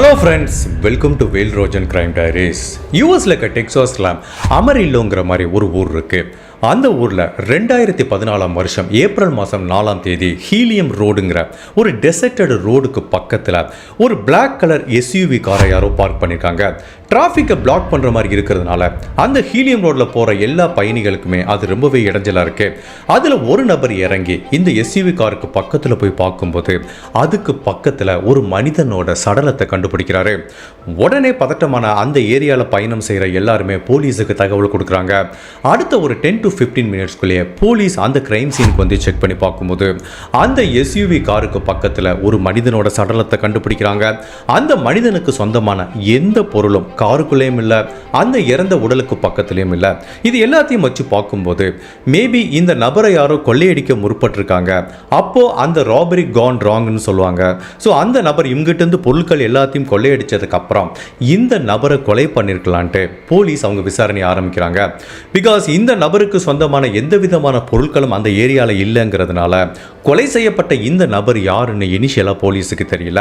Hello friends welcome to Vel Rojan crime diaries யூஎஸ்ல இருக்க டெக்ஸாஸ்ல அமரில்லோங்கிற மாதிரி ஒரு ஊர் இருக்கு. அந்த ஊரில் ரெண்டாயிரத்தி பதினாலாம் வருஷம் ஏப்ரல் மாதம் நாலாம் தேதி ஹீலியம் ரோடுங்கிற ஒரு டெசர்டட் ரோடுக்கு பக்கத்தில் ஒரு பிளாக் கலர் எஸ்யூவி காரை யாரோ பார்க் பண்ணியிருக்காங்க டிராஃபிக்கை பிளாக் பண்ணுற மாதிரி இருக்கிறதுனால அந்த ஹீலியம் ரோட்டில் போகிற எல்லா பயணிகளுக்குமே அது ரொம்பவே இடைஞ்சலாக இருக்கு. அதில் ஒரு நபர் இறங்கி இந்த எஸ்யூவி காருக்கு பக்கத்தில் போய் பார்க்கும்போது அதுக்கு பக்கத்தில் ஒரு மனிதனோட சடலத்தை கண்டுபிடிக்கிறாரு. உடனே பதட்டமான அந்த ஏரியாவில் பயணம் செய்கிற எல்லாருமே போலீஸுக்கு தகவல் கொடுக்குறாங்க. அடுத்த ஒரு டென் டு ஃபிஃப்டீன் மினிட்ஸ்க்குள்ளேயே போலீஸ் அந்த கிரைம் சீனுக்கு வந்து செக் பண்ணி பார்க்கும்போது அந்த எஸ்யூவி காருக்கு பக்கத்தில் ஒரு மனிதனோட சடலத்தை கண்டுபிடிக்கிறாங்க. அந்த மனிதனுக்கு சொந்தமான எந்த பொருளும் காருக்குள்ளேயும் இல்லை அந்த இறந்த உடலுக்கு பக்கத்துலேயும் இல்லை. இது எல்லாத்தையும் வச்சு பார்க்கும்போது மேபி இந்த நபரை யாரோ கொள்ளையடிக்க முற்பட்டிருக்காங்க. அப்போ அந்த ராபரி கான் ராங்னு சொல்லுவாங்க. ஸோ அந்த நபர் இவங்கிட்ட இருந்து பொருட்கள் எல்லாத்தையும் கொள்ளையடிச்சதுக்கு அப்புறம் இந்த நபரை கொலை பண்ணியிருக்கலான்ட்டு போலீஸ் அவங்க விசாரணை ஆரம்பிக்கிறாங்க. பிகாஸ் இந்த நபருக்கு சொந்தமான எந்த விதமான பொருட்களும் அந்த ஏரியாவில் இல்லைங்கிறதுனால கொலை செய்யப்பட்ட இந்த நபர் யாருன்னு இனிஷியலாக போலீஸுக்கு தெரியல.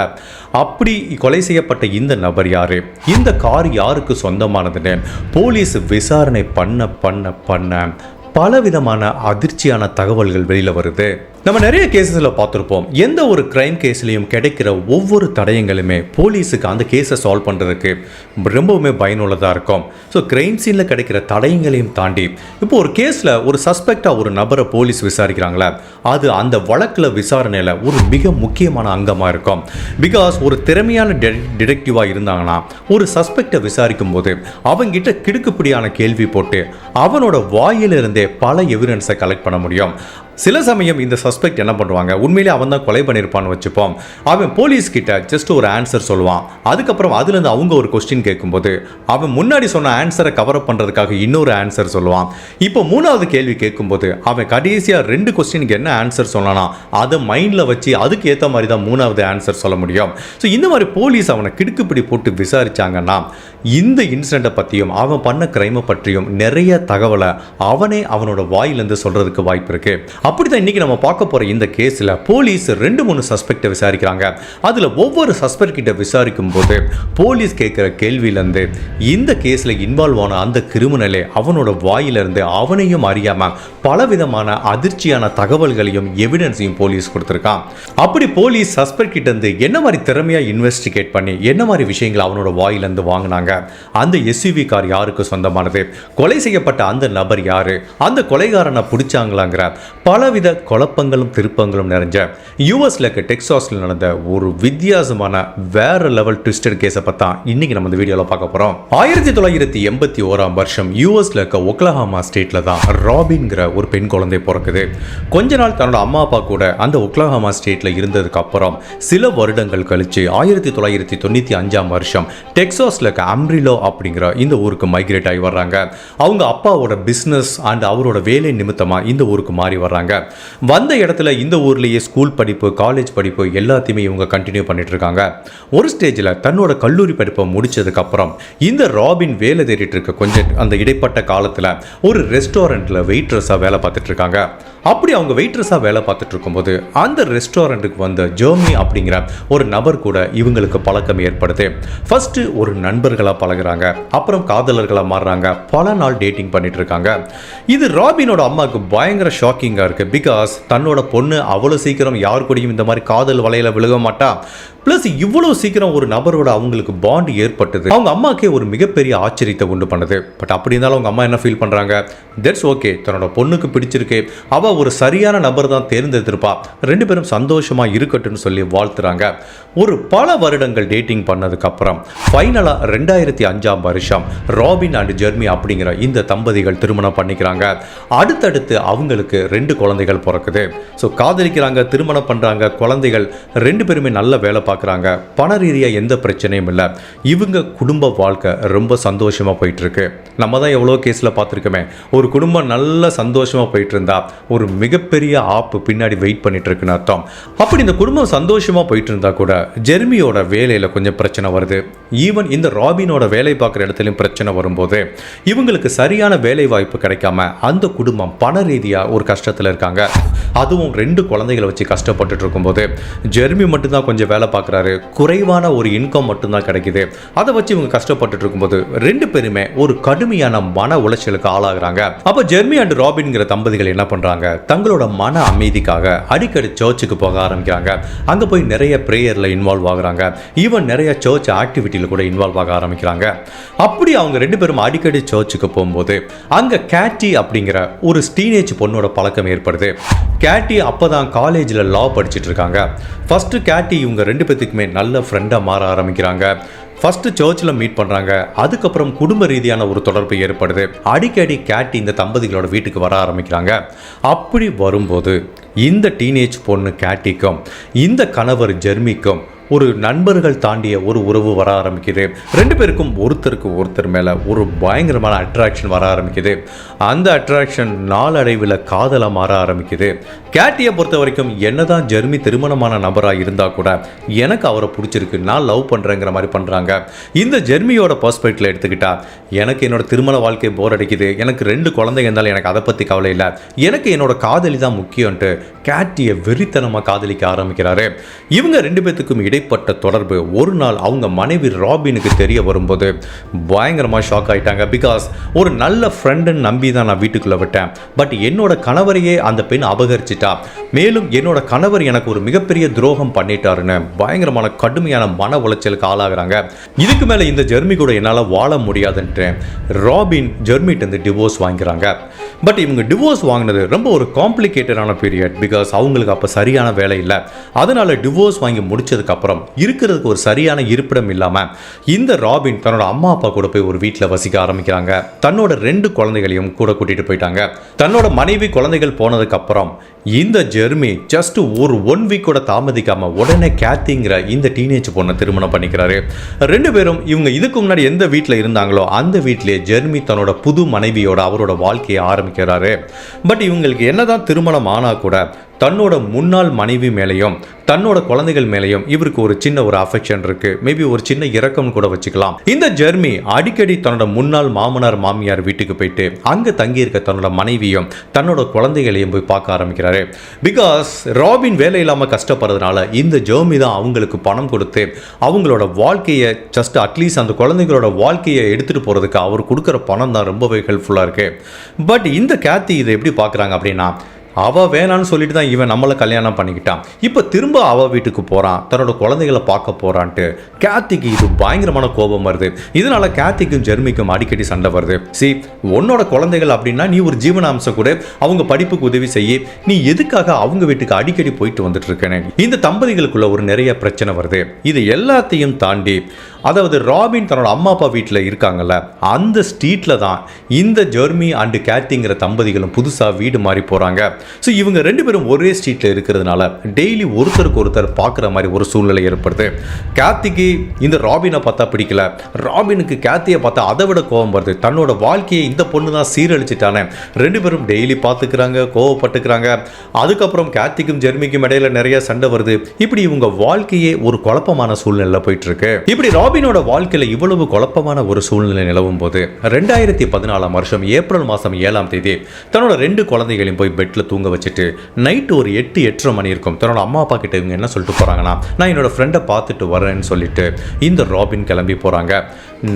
அப்படி கொலை செய்யப்பட்ட இந்த நபர் யாரு? இந்த கார் யாருக்கு சொந்தமானதுன்னு போலீஸ் விசாரணை பண்ண பண்ண பண்ண பலவிதமான அதிர்ச்சியான தகவல்கள் வெளியில் வருது. நம்ம நிறைய கேசஸில் பார்த்துருப்போம். எந்த ஒரு க்ரைம் கேஸ்லேயும் கிடைக்கிற ஒவ்வொரு தடயங்களுமே போலீஸுக்கு அந்த கேஸை சால்வ் பண்ணுறதுக்கு ரொம்பவுமே பயனுள்ளதாக இருக்கும். ஸோ க்ரைம் சீனில் கிடைக்கிற தடயங்களையும் தாண்டி இப்போ ஒரு கேஸில் ஒரு சஸ்பெக்டாக ஒரு நபரை போலீஸ் விசாரிக்கிறாங்களே அது அந்த வழக்கில் விசாரணையில் ஒரு மிக முக்கியமான அங்கமாக இருக்கும். பிகாஸ் ஒரு திறமையான டிடெக்டிவாக இருந்தாங்கன்னா ஒரு சஸ்பெக்டை விசாரிக்கும் போது அவங்கிட்ட கிடுக்குப்பிடியான கேள்வி போட்டு அவனோட வாயிலிருந்தே பல எவிடன்ஸை கலெக்ட் பண்ண முடியும். சில சமயம் இந்த சஸ்பெக்ட் என்ன பண்ணுவாங்க? உண்மையிலே அவன் தான் கொலை பண்ணியிருப்பான்னு வச்சுப்போம். அவன் போலீஸ் கிட்ட ஜஸ்ட் ஒரு ஆன்சர் சொல்லுவான். அதுக்கப்புறம் அதுலேருந்து அவங்க ஒரு கொஸ்டின் கேட்கும்போது அவன் முன்னாடி சொன்ன ஆன்சரை கவர் அப் பண்ணுறதுக்காக இன்னொரு ஆன்சர் சொல்லுவான். இப்போ மூணாவது கேள்வி கேட்கும்போது அவன் கடைசியாக ரெண்டு கொஸ்டினுக்கு என்ன ஆன்சர் சொன்னானா அதை மைண்டில் வச்சு அதுக்கு ஏற்ற மாதிரி தான் மூணாவது ஆன்சர் சொல்ல முடியும். ஸோ இந்த மாதிரி போலீஸ் அவனை கிடுக்குப்பிடி போட்டு விசாரிச்சாங்கன்னா இந்த இன்சிடெண்ட்டை பற்றியும் அவன் பண்ண கிரைமை பற்றியும் நிறைய தகவலை அவனே அவனோட வாயிலேருந்து சொல்கிறதுக்கு வாய்ப்பு இருக்குது அப்படி தான் இன்றைக்கி நம்ம பார்க்க போகிற இந்த கேஸில் போலீஸ் ரெண்டு மூணு சஸ்பெக்டை விசாரிக்கிறாங்க. அதில் ஒவ்வொரு சஸ்பெக்ட் கிட்ட விசாரிக்கும் போது போலீஸ் கேட்குற கேள்வியிலேருந்து இந்த கேஸில் இன்வால்வ் ஆன அந்த கிரிமினலே அவனோட வாயிலிருந்து அவனையும் அறியாமல் பலவிதமான அதிர்ச்சியான தகவல்களையும் எவிடன்ஸையும் போலீஸ் கொடுத்துருக்கான். அப்படி போலீஸ் சஸ்பெக்ட் கிட்ட இருந்து என்ன மாதிரி திறமையாக இன்வெஸ்டிகேட் பண்ணி என்ன மாதிரி விஷயங்களை அவனோட வாயிலிருந்து வாங்கினாங்க? அந்த எஸ்யூவி கார் யாருக்கு சொந்தமானது? கொலை செய்யப்பட்ட அந்த நபர் யார்? அந்த கொலைகாரனை பிடிச்சாங்களாங்கிற பலவித குழப்பங்களும் திருப்பங்களும் நிறைஞ்ச யூஎஸ்ல இருக்க டெக்ஸாஸில் நடந்த ஒரு வித்தியாசமான வேற லெவல் ட்விஸ்டட் கேஸை பற்றி தான் இன்னைக்கு நம்ம இந்த வீடியோவில் பார்க்க போகிறோம் ஆயிரத்தி தொள்ளாயிரத்தி எண்பத்தி ஓராம் வருஷம் யூஎஸ்ல இருக்க ஒக்லஹாமா ஸ்டேட்டில் தான் ராபின்கிற ஒரு பெண் குழந்தை பிறக்குது. கொஞ்ச நாள் தன்னோட அம்மா அப்பா கூட அந்த ஒக்லஹாமா ஸ்டேட்டில் இருந்ததுக்கு அப்புறம் சில வருடங்கள் கழிச்சு ஆயிரத்தி தொள்ளாயிரத்தி தொண்ணூற்றி அஞ்சாம் வருஷம் டெக்ஸாஸில் இருக்க அம்ரிலோ அப்படிங்கிற இந்த ஊருக்கு மைக்ரேட் ஆகி வர்றாங்க. அவங்க அப்பாவோட பிஸ்னஸ் அண்ட் அவரோட வேலை நிமித்தமாக இந்த ஊருக்கு மாறி வர்றாங்க. வந்த இடத்துல இந்த ஊர்லேயே ஸ்கூல் படிப்பு காலேஜ் படிப்பு எல்லாத்தையுமே இவங்க கண்டினியூ பண்ணிட்டு இருக்காங்க. ஒரு ஸ்டேஜில் தன்னோட கல்லூரி படிப்பை முடிச்சதுக்கப்புறம் இந்த ராபின் வேலை தேடிட்டு இருக்க கொஞ்சம் அந்த இடைப்பட்ட காலத்தில் ஒரு ரெஸ்டாரண்ட்டில் வெயிட்ரஸாக வேலை பார்த்துட்டு இருக்காங்க. அப்படி அவங்க வெயிட்ரஸாக வேலை பார்த்துட்டு இருக்கும்போது அந்த ரெஸ்டாரண்ட்டுக்கு வந்த ஜெர்மி அப்படிங்கிற ஒரு நபர் கூட இவங்களுக்கு பழக்கம் ஏற்படுது. ஃபஸ்ட்டு ஒரு நண்பர்களாக பழகுறாங்க. அப்புறம் காதலர்களாக மாறுறாங்க. பல நாள் டேட்டிங் பண்ணிட்டு இருக்காங்க. இது ராபினோட அம்மாவுக்கு பயங்கர ஷாக்கிங்காக இருக்கு. பிகாஸ் தன்னோட பொண்ணு அவ்வளோ சீக்கிரம் யார் கூடயும் இந்த மாதிரி காதல் வலையில் விழுக மாட்டா. பிளஸ் இவ்வளவு சீக்கிரம் ஒரு நபரோட அவங்களுக்கு பாண்ட் ஏற்பட்டது. அவங்க அம்மாக்கே ஒரு மிகப்பெரிய ஆச்சரியத்தை உண்டு பண்ணுது. பட் அப்படி இருந்தாலும் அவங்க அம்மா என்ன ஃபீல் பண்ணுறாங்க தட்ஸ் ஓகே தன்னோட பொண்ணுக்கு பிடிச்சிருக்கு. அவள் ஒரு சரியான நபர் தான் தேர்ந்தெடுத்திருப்பா. ரெண்டு பேரும் சந்தோஷமா இருக்கட்டும்னு சொல்லி வாழ்த்துறாங்க. ஒரு பல வருடங்கள் டேட்டிங் பண்ணதுக்கப்புறம் ஃபைனலாக ரெண்டாயிரத்தி அஞ்சாம் வருஷம் ராபின் அண்ட் ஜெர்மி அப்படிங்கிற இந்த தம்பதிகள் திருமணம் பண்ணிக்கிறாங்க. அடுத்தடுத்து அவங்களுக்கு ரெண்டு குழந்தைகள் பிறக்குது. ஸோ காதலிக்கிறாங்க திருமணம் பண்ணுறாங்க குழந்தைகள். ரெண்டு பேருமே நல்ல வேலை பார்க்குறாங்க பண ரீதியாக எந்த பிரச்சனையும் இல்லை. இவங்க குடும்ப வாழ்க்கை ரொம்ப சந்தோஷமாக போயிட்டுருக்கு. நம்ம தான் எவ்வளோ கேஸில் பார்த்துருக்கோமே. ஒரு குடும்பம் நல்ல சந்தோஷமாக போயிட்டு இருந்தா ஒரு மிகப்பெரிய ஆப்பு பின்னாடி வெயிட் பண்ணிட்டு இருக்குன்னு அர்த்தம். அப்படி இந்த குடும்பம் சந்தோஷமாக போயிட்டு இருந்தா கூட ஜெர்மியோட வேலையில் கொஞ்சம் பிரச்சனை வருது. ஈவன் இந்த ராபினோட வேலை பார்க்குற இடத்துலையும் பிரச்சனை வரும்போது இவங்களுக்கு சரியான வேலை வாய்ப்பு கிடைக்காம அந்த குடும்பம் பண ரீதியாக ஒரு கஷ்டத்தில் இருக்காங்க. அதுவும் ரெண்டு குழந்தைகளை வச்சு கஷ்டப்பட்டுட்டு இருக்கும்போது ஜெர்மி மட்டும்தான் கொஞ்சம் வேலை பார்க்குறாரு. குறைவான ஒரு இன்கம் மட்டும்தான் கிடைக்குது. அதை வச்சு இவங்க கஷ்டப்பட்டுட்டு இருக்கும்போது ரெண்டு பேருமே ஒரு கடுமையான மன உளைச்சலுக்கு ஆளாகிறாங்க. அப்போ ஜெர்மி அண்ட் ராபின்ங்கிற தம்பதிகள் என்ன பண்றாங்க? தங்களோட மன அமைதிக்காக அடிக்கடி சர்ச்சுக்கு போக ஆரம்பிக்கிறாங்க. அங்க போய் நிறைய ப்ரேயர்ல இன்வால்வ் ஆகுறாங்க. ஈவன் நிறைய சர்ச் ஆக்டிவிட்டியில் கூட இன்வால்வ் ஆக ஆரம்பிக்கிறாங்க. அப்படி அவங்க ரெண்டு பேரும் அடிக்கடி சர்ச்சுக்கு போகும்போது அங்க கேட்டி அப்படிங்கிற ஒரு டீனேஜ் பொண்ணோட பழக்கம் ஏற்படுது. கேட்டி அப்பதான் காலேஜில் லா படிச்சிட்டு இருக்காங்க. ஃபர்ஸ்ட் கேட்டி இவங்க ரெண்டு பேத்துக்குமே நல்ல ஃப்ரெண்டாக மாற ஆரம்பிக்கிறாங்க. ஃபஸ்ட்டு சர்ச்சில் மீட் பண்ணுறாங்க அதுக்கப்புறம் குடும்ப ரீதியான ஒரு தொடர்பு ஏற்படுது. அடிக்கடி கேட்டி இந்த தம்பதிகளோட வீட்டுக்கு வர ஆரம்பிக்கிறாங்க. அப்படி வரும்போது இந்த டீனேஜ் பொண்ணு கேட்டிக்கும் இந்த கணவர் ஜெர்மிக்கும் ஒரு நண்பர்கள் தாண்டிய ஒரு உறவு வர ஆரம்பிக்குது. ரெண்டு பேருக்கும் ஒருத்தருக்கு ஒருத்தர் மேலே ஒரு பயங்கரமான அட்ராக்ஷன் வர ஆரம்பிக்குது. அந்த அட்ராக்ஷன் நாளடைவில் காதலாக மாற ஆரம்பிக்குது. கேட்டியை பொறுத்த வரைக்கும் என்னதான் ஜெர்மி திருமணமான நபராக இருந்தால் கூட எனக்கு அவரை பிடிச்சிருக்கு நான் லவ் பண்ணுறேங்கிற மாதிரி பண்ணுறாங்க இந்த ஜெர்மியோட பர்ஸ்பெக்டில் எடுத்துக்கிட்டா எனக்கு என்னோட திருமண வாழ்க்கை போர் அடிக்குது. எனக்கு ரெண்டு குழந்தைங்க இருந்தாலும் எனக்கு அதை பற்றி கவலை இல்லை. எனக்கு என்னோட காதலி தான் முக்கியம்ன்ட்டு கேட்டியை வெறித்தனமாக காதலிக்க ஆரம்பிக்கிறாரு. இவங்க ரெண்டு பேத்துக்கும் இடைப்பட்ட தொடர்பு ஒரு நாள் அவங்க மனைவி ராபினுக்கு தெரிய வரும்போது பயங்கரமாக ஷாக் ஆயிட்டாங்க. பிகாஸ் ஒரு நல்ல ஃப்ரெண்டுன்னு நம்பி தான் நான் வீட்டுக்குள்ளே விட்டேன். பட் என்னோட கணவரையே அந்த பெண் அபகரிச்சிட்டா. மேலும் என்னோட கணவர் எனக்கு ஒரு மிகப்பெரிய துரோகம் பண்ணிட்டாருன்னு பயங்கரமான கடுமையான மன உளைச்சலுக்கு ஆளாகிறாங்க. இதுக்கு மேலே இந்த ஜெர்மி கூட என்னால் வாழ முடியாதுன்ட்டு ராபின் ஜெர்மிட்டேருந்து டிவோர்ஸ் வாங்கிறாங்க பட் இவங்க டிவோர்ஸ் வாங்கினது ரொம்ப ஒரு காம்ப்ளிகேட்டடான பீரியட் பிகாஸ் அவங்களுக்கு அப்போ சரியான வேலை இல்லை. அதனால் டிவோர்ஸ் வாங்கி முடிச்சதுக்கப்புறம் அப்புறம் இருக்கிறதுக்கு ஒரு சரியான இருப்பிடம் இல்லாமல் இந்த ராபின் தன்னோட அம்மா அப்பா கூட போய் ஒரு வீட்டில் வசிக்க ஆரம்பிக்கிறாங்க. தன்னோட ரெண்டு குழந்தைகளையும் கூட கூட்டிட்டு போயிட்டாங்க. தன்னோட மனைவி குழந்தைகள் போனதுக்கு அப்புறம் இந்த ஜெர்மி ஜஸ்ட் ஒரு ஒன் வீக் கூட தாமதிக்காம உடனே கேத்திங்கிற இந்த டீனேஜ் பொண்ணை திருமணம் பண்ணிக்கிறாரு. ரெண்டு பேரும் இவங்க இதுக்கு முன்னாடி எந்த வீட்டில் இருந்தாங்களோ அந்த வீட்டிலேயே ஜெர்மி தன்னோட புது மனைவியோட அவரோட வாழ்க்கையை ஆரம்பிக்கிறாரு. பட் இவங்களுக்கு என்னதான் திருமணம் ஆனால் கூட தன்னோட முன்னாள் மனைவி மேலேயும் தன்னோட குழந்தைகள் மேலேயும் இவருக்கு ஒரு சின்ன ஒரு அஃபெக்ஷன் இருக்கு. மேபி ஒரு சின்ன இரக்கம் கூட வச்சுக்கலாம். இந்த ஜெர்மி அடிக்கடி தன்னோட முன்னாள் மாமனார் மாமியார் வீட்டுக்கு போயிட்டு அங்கே தங்கி இருக்க தன்னோட மனைவியும் தன்னோட குழந்தைகளையும் போய் பார்க்க ஆரம்பிக்கிறாரு. பிகாஸ் ராபின் வேலை இல்லாமல் கஷ்டப்படுறதுனால இந்த ஜெர்மி தான் அவங்களுக்கு பணம் கொடுத்து அவங்களோட வாழ்க்கையை ஜஸ்ட் அட்லீஸ்ட் அந்த குழந்தைங்களோட வாழ்க்கையை எடுத்துட்டு போறதுக்கு அவர் கொடுக்குற பணம் தான் ரொம்பவே ஹெல்ப்ஃபுல்லாக இருக்கு. பட் இந்த கேத்தி இதை எப்படி பார்க்குறாங்க அப்படின்னா அவ வேணான்னு சொல்லிட்டு தான் இவன் நம்மளை கல்யாணம் பண்ணிக்கிட்டான். இப்போ திரும்ப அவ வீட்டுக்கு போறான். தன்னோட குழந்தைகளை பார்க்க போறான்ட்டு கேத்திக்கு இது பயங்கரமான கோபம் வருது. இதனால கேத்திக்கும் ஜெர்மிக்கும் அடிக்கடி சண்டை வருது. சி உன்னோட குழந்தைகள் அப்படின்னா நீ ஒரு ஜீவனாம்சம் கூட. அவங்க படிப்புக்கு உதவி செய்ய. நீ எதுக்காக அவங்க வீட்டுக்கு அடிக்கடி போயிட்டு வந்துட்டு இருக்கேன்னு. இந்த தம்பதிகளுக்குள்ள ஒரு நிறைய பிரச்சனை வருது. இது எல்லாத்தையும் தாண்டி அதாவது ராபின் தன்னோட அம்மா அப்பா வீட்டில் இருக்காங்கல்ல அந்த ஸ்ட்ரீட்டில் தான் இந்த ஜெர்மி அண்டு கேத்திங்கிற தம்பதிகளும் புதுசாக வீடு மாறி போகிறாங்க ஸோ இவங்க ரெண்டு பேரும் ஒரே ஸ்ட்ரீட்டில் இருக்கிறதுனால டெய்லி ஒருத்தருக்கு ஒருத்தர் பார்க்குற மாதிரி ஒரு சூழ்நிலை ஏற்படுது. கேத்திக்கு இந்த ராபினை பார்த்தா பிடிக்கல. ராபினுக்கு கேத்தியை பார்த்தா அதை விட கோபம் வருது. தன்னோட வாழ்க்கையை இந்த பொண்ணு தான் சீரழிச்சிட்டானே. ரெண்டு பேரும் டெய்லி பார்த்துக்கிறாங்க கோவப்பட்டுக்கிறாங்க. அதுக்கப்புறம் கேத்திக்கும் ஜெர்மிக்கும் இடையில நிறைய சண்டை வருது. இப்படி இவங்க வாழ்க்கையே ஒரு குழப்பமான சூழ்நிலை போயிட்டு இருக்கு இப்படி ராபினோட வாழ்க்கையில இவ்வளவு குழப்பமான ஒரு சூழ்நிலை நிலவும் போது ரெண்டாயிரத்தி பதினாலாம் வருஷம் ஏப்ரல் மாதம் ஏழாம் தேதி தன்னோட ரெண்டு குழந்தைகளையும் போய் பெட்ல தூங்க வச்சுட்டு நைட்டு ஒரு எட்டு எட்டரை மணி இருக்கும். தன்னோட அம்மா அப்பா கிட்ட இவங்க என்ன சொல்லிட்டு போறாங்கன்னா நான் என்னோட ஃப்ரெண்டை பார்த்துட்டு வரேன்னு சொல்லிட்டு இந்த ராபின் கிளம்பி போறாங்க.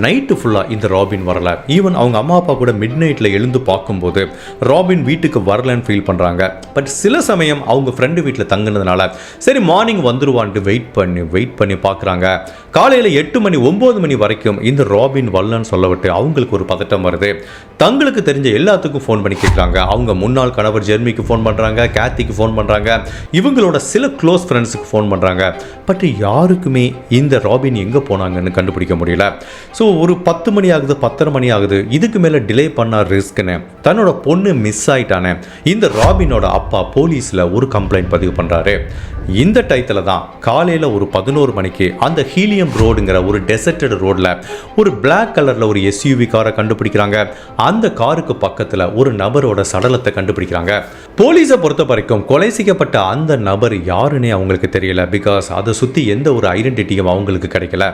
நைட்டு ஃபுல்லாக இந்த ராபின் வரல. ஈவன் அவங்க அம்மா அப்பா கூட மிட் நைட்டில் எழுந்து பார்க்கும்போது ராபின் வீட்டுக்கு வரலன்னு ஃபீல் பண்ணுறாங்க பட் சில சமயம் அவங்க ஃப்ரெண்டு வீட்டில் தங்குனதுனால சரி மார்னிங் வந்துருவான்ட்டு வெயிட் பண்ணி வெயிட் பண்ணி பார்க்குறாங்க. காலையில் எட்டு மணி ஒம்பது மணி வரைக்கும் இந்த ராபின் வரலன்னு சொல்ல விட்டு அவங்களுக்கு ஒரு பதட்டம் வருது. தங்களுக்கு தெரிஞ்ச எல்லாத்துக்கும் ஃபோன் பண்ணி கேட்குறாங்க. அவங்க முன்னாள் கணவர் ஜெர்மிக்கு ஃபோன் பண்ணுறாங்க கேத்திக்கு ஃபோன் பண்ணுறாங்க இவங்களோட சில க்ளோஸ் ஃப்ரெண்ட்ஸுக்கு ஃபோன் பண்ணுறாங்க பட் யாருக்குமே இந்த ராபின் எங்கே போனாங்கன்னு கண்டுபிடிக்க முடியல. ஸோ ஒரு பத்து மணி ஆகுது பத்தரை மணி ஆகுது. இதுக்கு மேலே டிலே பண்ணால் ரிஸ்க்னு தன்னோட பொண்ணு மிஸ் ஆயிட்டானே. இந்த ராபினோட அப்பா போலீஸில் ஒரு கம்ப்ளைண்ட் பதிவு பண்ணுறாரு இந்த டயத்தில் தான் காலையில் ஒரு பதினோரு மணிக்கு அந்த ஹீலியம் ரோடுங்கிற ஒரு டெசர்டட் ரோடில் ஒரு பிளாக் கலரில் ஒரு எஸ்யூவி காரை கண்டுபிடிக்கிறாங்க. அந்த காருக்கு பக்கத்தில் ஒரு நபரோட சடலத்தை கண்டுபிடிக்கிறாங்க. போலீஸை பொறுத்த வரைக்கும் கொலை செய்யப்பட்ட அந்த நபர் யாருன்னே அவங்களுக்கு தெரியல. பிகாஸ் அதை சுற்றி எந்த ஒரு ஐடென்டிட்டியும் அவங்களுக்கு கிடைக்கல.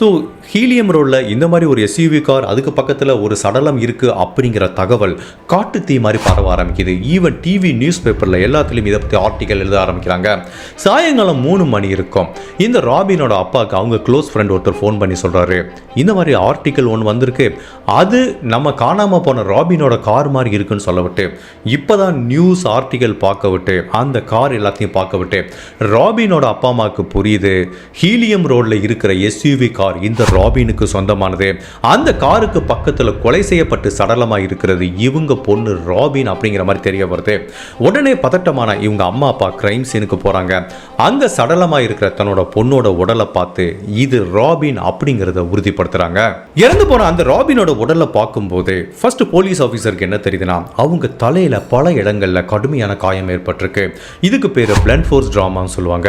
ஸோ ஹீலியம் ரோடில் இந்த மாதிரி ஒரு எஸ்யூவி கார் அதுக்கு பக்கத்தில் ஒரு சடலம் இருக்கு அப்படிங்கிற தகவல் காட்டு தீ மாதிரி பரவ ஆரம்பிக்குது. ஈவன் டிவி நியூஸ் பேப்பரில் எல்லாத்துலேயும் இதை பற்றி ஆர்டிக்கல் எழுத ஆரம்பிக்கிறாங்க. சாயங்காலம் மூணு மணி இருக்கும். இந்த ராபினோட அப்பாவுக்கு அவங்க க்ளோஸ் ஃப்ரெண்ட் ஒருத்தர் ஃபோன் பண்ணி சொல்கிறாரு இந்த மாதிரி ஆர்டிக்கல் ஒன்று வந்திருக்கு. அது நம்ம காணாமல் போன ராபினோட கார் மாதிரி இருக்குன்னு சொல்ல விட்டு இப்போ தான் நியூஸ் ஆர்டிக்கல் பார்க்க விட்டு அந்த கார் எல்லாத்தையும் பார்க்க விட்டு ராபினோட அப்பா அம்மாவுக்கு புரியுது. ஹீலியம் ரோடில் இருக்கிற எஸ்யூவி கார் இந்த ராபினுக்கு சொந்தமானது. அந்த காருக்கு பக்கத்தில் கொலை செய்யப்பட்டு சடலமாக இருக்கிறது இவங்க பொண்ணு ராபின் அப்படிங்கிற மாதிரி தெரிய வருது. உடனே பதட்டமான இவங்க அம்மா அப்பா கிரைம் சீனுக்கு போகிறாங்க அங்கே சடலமாக இருக்கிற தன்னோட பொண்ணோட உடலை பார்த்து இது ராபின் அப்படிங்கிறத உறுதிப்படுத்துகிறாங்க இறந்து போன அந்த ராபினோட உடலை பார்க்கும்போது ஃபர்ஸ்ட் போலீஸ் ஆஃபீஸருக்கு என்ன தெரியுதுன்னா அவங்க தலையில் பல இடங்களில் கடுமையான காயம் ஏற்பட்டிருக்கு. இதுக்கு பேர் பிளண்ட் ஃபோர்ஸ் ட்ராமான்னு சொல்லுவாங்க.